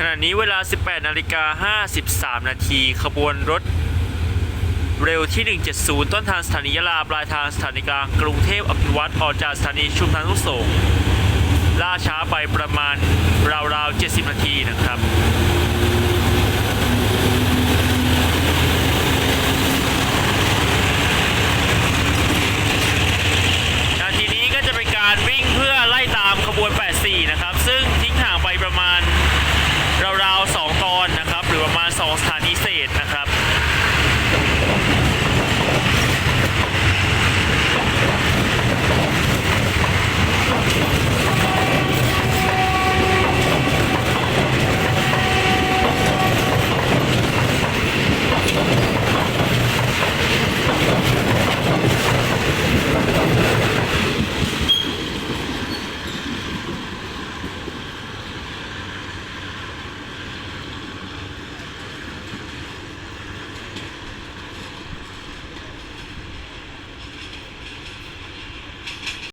ขณะนี้เวลา 18นาฬิกา53 นาทีขบวนรถเร็วที่ 170 ต้นทางสถานียะลา ปลายทางสถานีกลางกรุงเทพอภิวัตรออกจากสถานีชุมทางทุกสงล่าช้าไปประมาณราวๆ 70 นาทีนะครับ